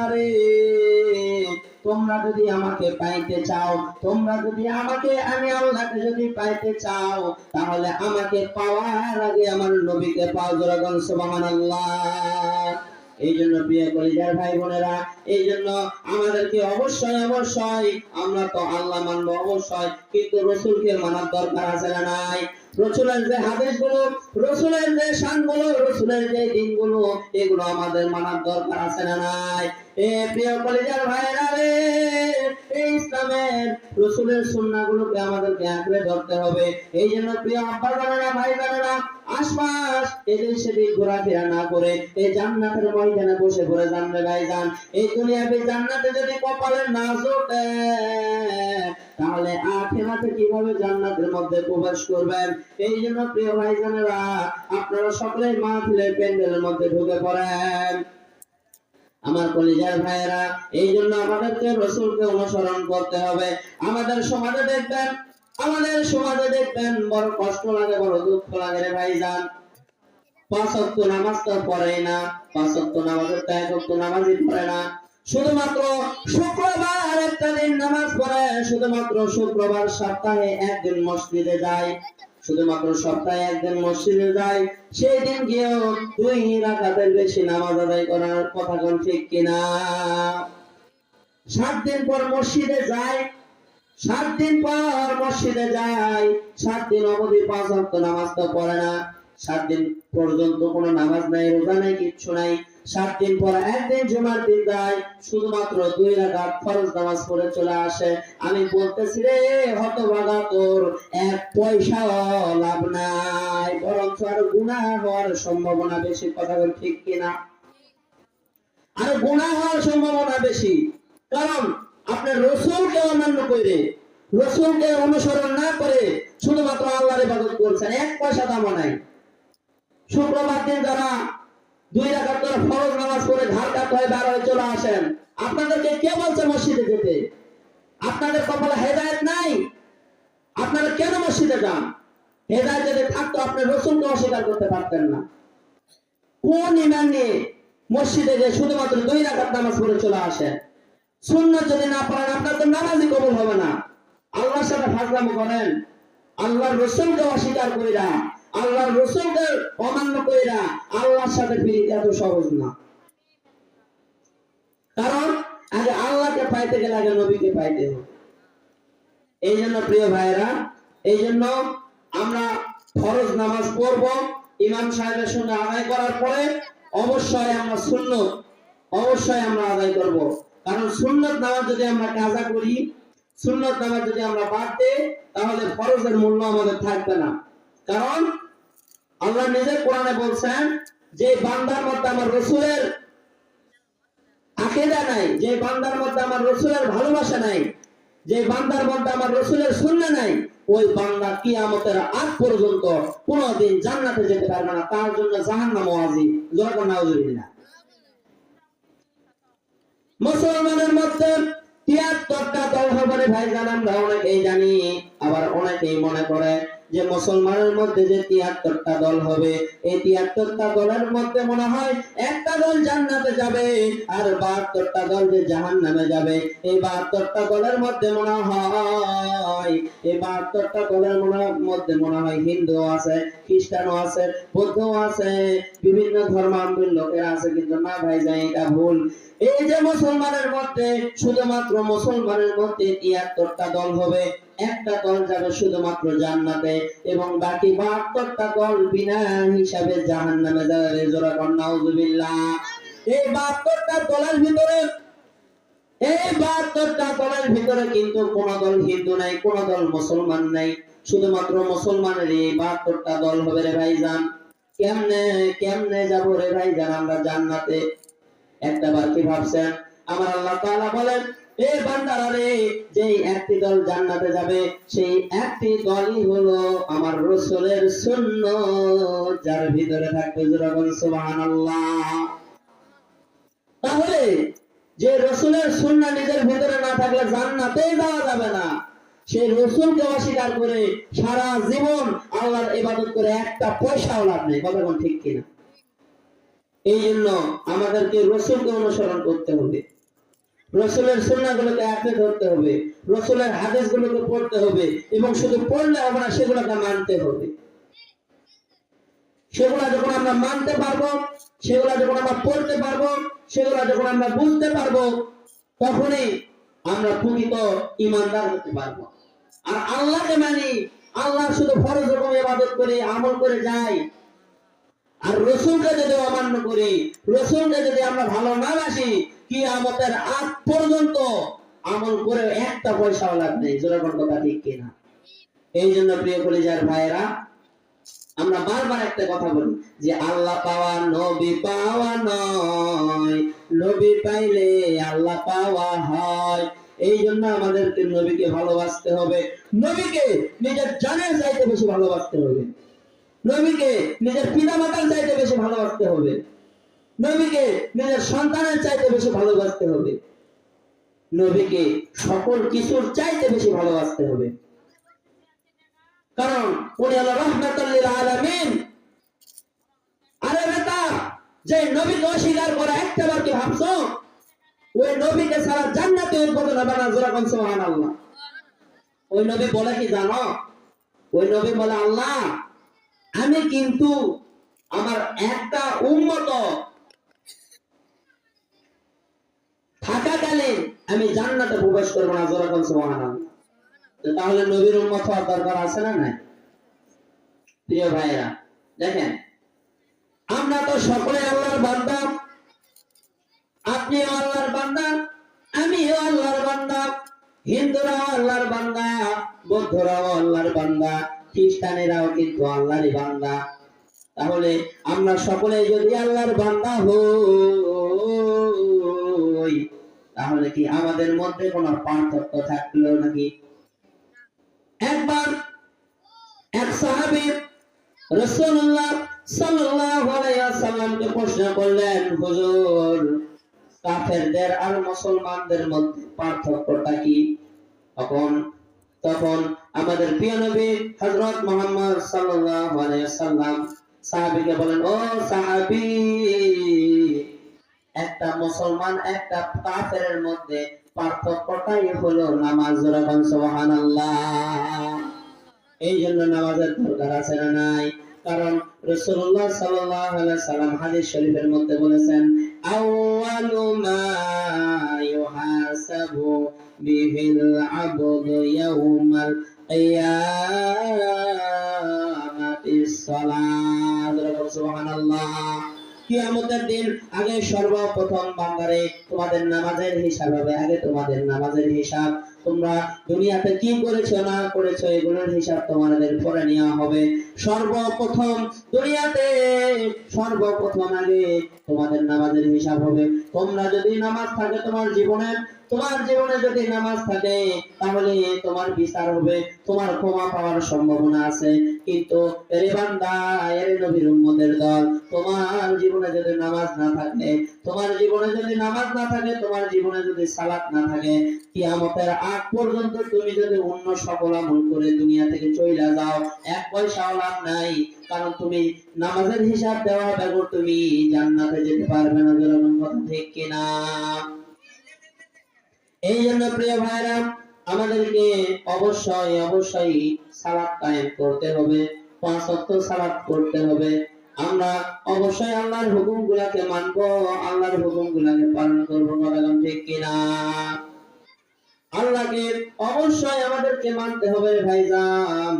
বান্দারে তোমরা যদি আমাকে পাইতে চাও, তোমরা যদি আমাকে, আমি আল্লাহকে যদি পাইতে চাও, তাহলে আমাকে পাওয়ার আগে আমার নবীকে পাও জোরাগন, সুবহানাল্লাহ। এই জন্য প্রিয় কলিজার ভাই বোনেরা, এই জন্য আমাদেরকে অবশ্যই অবশ্যই, আমরা তো আল্লাহ মানবো অবশ্যই, কিন্তু রসুলকে মানার দরকার আছে না নাই? রসুলের যে হাদিসগুলো রসুলের যে শানগুলো রসুলের যে দিনগুলো এগুলো আমাদের মানার দরকার আছে না নাই? এই জন্য প্রিয় জান্নাতের ময়দানে বসে জানবে ভাই যান এই জান্নাতে যদি কপালে না জোটে তাহলে আখেরাতে কীভাবে জান্নাতের মধ্যে প্রবেশ করবেন? এই জন্য প্রিয় আপনারা সকলেই প্যান্ডেলের মধ্যে ঢুকে পড়েন। আমার কলিজার ভাইয়েরা এই জন্য আমাদেরকে রসুলকে অনুসরণ করতে হবে। আমাদের সমাজে দেখবেন, আমাদের সমাজে দেখবেন, বড় কষ্ট লাগে, বড় দুঃখ লাগে রে ভাইজান। পাঁচ ওয়াক্ত নামাজ তো পড়ে না, পাঁচ ওয়াক্ত নামাজের তো এক ওয়াক্ত নামাজই পড়ে না। শুধুমাত্র শুক্রবার একটা দিন নামাজ পড়ে, শুধুমাত্র শুক্রবার সপ্তাহে একদিন মসজিদে যায়। শুধুমাত্র সপ্তাহে একদিন মসজিদে যায় সেই দিন গিয়েও দুই রাকাতের বেশি নামাজ আদায় করার কথা কোন ঠিক কিনা? সাত দিন পর মসজিদে যায় সাত দিন পর মসজিদে যায় সাত দিন অবধি পাঁচ ওয়াক্ত নামাজ তো পড়ে না, সাত দিন পর্যন্ত কোনো নামাজ নাই, রোজা নাই, কিচ্ছু নাই। সাত দিন পর, একদিন জুমার দিন যায়, শুধুমাত্র দুই রাকাত ফরজ নামাজ পড়ে চলে আসে। আমি বলতেছি, রে হতভাগা তোর, এক পয়সাও লাভ নাই। বরঞ্চ আরও গুনাহ হওয়ার সম্ভাবনা বেশি। কথা বল ঠিক কিনা? আর গুনাহ হওয়ার সম্ভাবনা বেশি। কারণ আপনার রসুলকে অমান্য করে, রসুলকে অনুসরণ না করে শুধুমাত্র আল্লাহর ইবাদত করছেন। এক পয়সা দামও নাই। শুক্রবার দিন যারা দুই করে ফরজ নামাজ হয়, বার হয়ে চলে আসেন। আপনাদেরকে কে বলছে মসজিদে যেতে? আপনাদের কপালে হেদায়েত নাই? আপনারা কেন মসজিদে যান? হেদায়েত যদি থাকতো আপনি অস্বীকার করতে পারতেন না। কোন ইমান নিয়ে মসজিদে যে শুধুমাত্র দুই রাকাত নামাজ পড়ে চলে আসেন সুন্নাত যদি না পড়েন, আপনার তো নামাজই কবুল হবে না। আল্লাহর সাথে ফাজলামো করেন। আল্লাহর রসুলকে অস্বীকার কইরা আল্লাহর রসুলকে অমান্য কইরা আল্লাহর সাথে ফিরিতে এত সহজ না। কারণ আগে আল্লাহকে পাইতে গেলে আগে নবীকে পাইতে হবে। এই জন্য প্রিয় ভাইরা এই জন্য আমরা ফরজ নামাজ পড়ব, ইমাম সাহেবের সঙ্গে আদায় করার পরে অবশ্যই আমরা শূন্য অবশ্যই আমরা আদায় করব। কারণ সুন্নত নামাজ যদি আমরা কাজা করি, সুন্নত নামাজ যদি আমরা বাদ দিই, তাহলে ফরজের মূল্য আমাদের থাকবে না। কারণ আল্লাহ নিজের কোরআনে বলছেন, যে বান্দার মধ্যে আমার রসুলের আকিদা নাই, যে বান্দার মধ্যে আমার রসুলের ভালোবাসা নাই, যে বান্দার মধ্যে আমার রসুলের শূন্য নাই, ওই বান্দা কিয়ামতের আগ পর্যন্ত কোনদিন জান্নাতে যেতে পারবে না, তার জন্য জাহান্নাম ওয়াজি যখন নাউজুবিল্লাহ। মুসলমানের মধ্যে তিয়াত্তরটা দল হবে ভাই জান আমরা অনেকেই জানি, আবার অনেকেই মনে করে যে মুসলমানের মধ্যে যে তিয়াত্তরটা দল হবে, এই তিয়াত্তরটা দলের মধ্যে মনে হয় একটা দল জান্নাতে যাবে আর বাহাত্তরটা দল যে জাহান নামে যাবে। এই বাহাত্তরটা দলের মধ্যে মনে হয়, এই বাহাত্তরটা দলের মধ্যে মনে হয় হিন্দু আছে, খ্রিস্টানও আছে, বৌদ্ধও আছে, বিভিন্ন ধর্মাবলম্বী লোকেরা আছে, কিন্তু না ভাই যাই, এটা ভুল। এই যে মুসলমানের মধ্যে শুধুমাত্র মুসলমানের মধ্যে তিয়াত্তরটা দল হবে একটা দল যাবে শুধুমাত্র জান্নাতে এবং বাকি বাহাত্তরটা দল বিনা হিসাবে জাহান নামে যাবে। জোরা কন্যা এই বাহাত্তরটা দলের ভিতরে, এই বাহাত্তরটা দলের ভিতরে কিন্তু কোন দল হিন্দু নাই, কোন দল মুসলমান নাই। শুধুমাত্র মুসলমানের এই বাহাত্তরটা দল হবে রে ভাইজান। কেমনে কেমনে যাব রে ভাইজান আমরা জান্নাতে? একটা বার কি ভাবছেন? আমার আল্লাহ তাআলা বলেন এ যেই একটি দল জান্নাতে যাবে, সেই একটি দলই হলো আমার রসুলের সুন্নাত। যার ভিতরে থাকবে তাহলে যে রসুলের সুন্নাহ নিজের ভিতরে না থাকলে জান্নাতে যাওয়া যাবে না। সেই রসুলকে অস্বীকার করে সারা জীবন আল্লাহর ইবাদত করে একটা পয়সাও লাভ নেই। কথা ঠিক কিনা? এই জন্য আমাদেরকে রসুলকে অনুসরণ করতে হবে। রসুলের সুন্নাগুলোকে আঁকড়ে ধরতে হবে, রসুলের হাদিসগুলোকে পড়তে হবে এবং শুধু পড়লে হবে না, সেগুলোকে মানতে হবে। সেগুলো যখন আমরা মানতে পারব, সেগুলো যখন আমরা পড়তে পারব, সেগুলো যখন আমরা বুঝতে পারব, তখনই আমরা প্রকৃত ইমানদার হতে পারব। আর আল্লাহকে মানি, আল্লাহ শুধু ফরজ রকম ইবাদত করে আমল করে যাই আর রসুলকে যদি অমান্য করি, রসুলকে যদি আমরা ভালো না বাসি কি আমাদের আগ পর্যন্ত আমল করে একটা পয়সাও লাভ নেই। কথা ঠিক কিনা? এই জন্য প্রিয় কলিজার ভাইয়েরা, আমরা বারবার একটা কথা বলি যে আল্লাহ পাওয়া নবী পাওয়া নয়, নবী পাইলে আল্লাহ পাওয়া হয়। এই জন্য আমাদেরকে নবীকে ভালোবাসতে হবে। নবীকে নিজের জানের চাইতে বেশি ভালোবাসতে হবে। নবীকে নিজের পিতা মাতার চাইতে বেশি ভালোবাসতে হবে। নবীকে নিজের সন্তানের চাইতে বেশি ভালোবাসতে হবে। নবীকে সকল কিছুর চাইতে বেশি ভালোবাসতে হবে। কারণ, উনি রহমাতুল্লিল আলামিন। আরে বেটা, যে নবীকে অস্বীকার করে একটা কি ভাবছ? ওই নবীকে সারা জান্নাতে উদ্বোধন হবে না জোরা কোন সুবহানাল্লাহ। ওই নবী বলে কি জানো? ওই নবী বলে, আল্লাহ আমি কিন্তু আমার একটা উন্মত থাকাকালীন আমি জান্নাতে প্রবেশ করব না, জোরা কোন সুবহানাল্লাহ। তাহলে নবীর উম্মত হওয়ার দরকার আছে না নাই? প্রিয় ভাইরা দেখেন, আমরা তো সকলে আল্লাহর বান্দা। আপনি আল্লাহর বান্দা, আমিও আল্লাহর বান্দা, হিন্দুরাও আল্লাহর বান্দা, বৌদ্ধরাও আল্লাহর বান্দা। খ্রিস্টানেরাও কিন্তু আল্লাহরই বান্দা। তাহলে আমরা সকলে যদি আল্লাহর বান্দা হই, তাহলে কি আমাদের মধ্যে কোনো পার্থক্য থাকল নাকি? একবার এক ওয়াসাল্লামকে প্রশ্ন করলেন, হুজুর, কাফেরদের আর মুসলমানদের মধ্যে পার্থক্যটা কি? তখন তখন আমাদের প্রিয় নবী হযরত মুহাম্মদ সাল্লাল্লাহু আলাইহি ওয়াসাল্লাম সাহাবীকে বলেন, ও সাহাবী, একটা মুসলমান একটা কাফেরের মধ্যে পার্থক্যটাই হলো নামাজ সুবহানাল্লাহ। এই জন্য নামাজের দরকার আছে না নাই? কারণ রাসূলুল্লাহ সাল্লাল্লাহু আলাইহি সাল্লাম হাদিস শরীফের মধ্যে বলেছেন, আউয়ালু মা ইউহাসাবু বিহিল আবদু ইয়াউমাল সর্বপ্রথম দুনিয়াতে কি করেছ না করেছ এগুলোর হিসাব তোমাদের পরে নেওয়া হবে সর্বপ্রথম দুনিয়াতে সর্বপ্রথম আগে তোমাদের নামাজের হিসাব। হবে তোমরা যদি নামাজ থাকে তোমার জীবনে তোমার জীবনে যদি নামাজ থাকে, তাহলে তোমার বিচার হবে, তোমার ক্ষমা পাওয়ার সম্ভাবনা আছে। কিন্তু তোমার জীবনে যদি নামাজ না থাকে, তোমার জীবনে যদি নামাজ না থাকে, তোমার জীবনে যদি না থাকে আগ পর্যন্ত তুমি যদি অন্য সকল আমল করে দুনিয়া থেকে চলে যাও, এক পয়সাও লাভ নাই। কারণ তুমি নামাজের হিসাব দেওয়া বেগর তুমি জান্নাতে যেতে পারবে না কথা ঠিক কিনা। এই জন্য প্রিয় ভাইরা, আমাদেরকে অবশ্যই অবশ্যই সালাত কায়েম করতে হবে, পাঁচ ওয়াক্ত সালাত করতে হবে। আমরা অবশ্যই আল্লাহর হুকুম গুলাকে মানবো, আল্লাহর হুকুম গুলাকে পালন করব বললাম ঠিক কিনা? আল্লাহকে অবশ্যই আমাদেরকে মানতে হবে ভাইজান,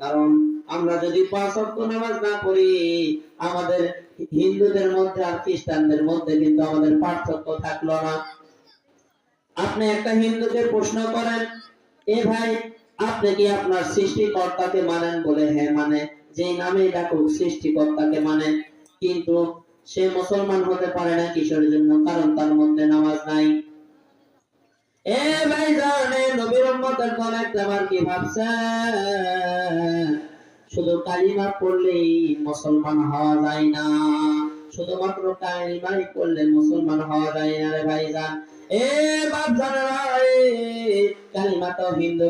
কারণ আমরা যদি পাঁচ ওয়াক্ত নামাজ না পড়ি, আমাদের হিন্দুদের মধ্যে আর খ্রিস্টানদের মধ্যে কিন্তু আমাদের পার্থক্য থাকল না। আপনি একটা হিন্দুকে প্রশ্ন করেন, এ ভাই, আপনি কি আপনার সৃষ্টিকর্তাকে মানেন বলে হ্যাঁ মানে? যেই নামে ডাকুক, সৃষ্টিকর্তাকে মানে। কিন্তু সে মুসলমান হতে পারে না কিসের জন্য, কারণ তার মধ্যে নামাজ নাই। এ ভাই জানে, নবীর উম্মতের দল একটা কি ভাবছে? শুধু কালিমা পড়লেই মুসলমান হওয়া যায় না। শুধুমাত্র কালিমাই পড়লে মুসলমান হওয়া যায় না রে ভাইজান এ বাপ জানা কালিমা তো হিন্দু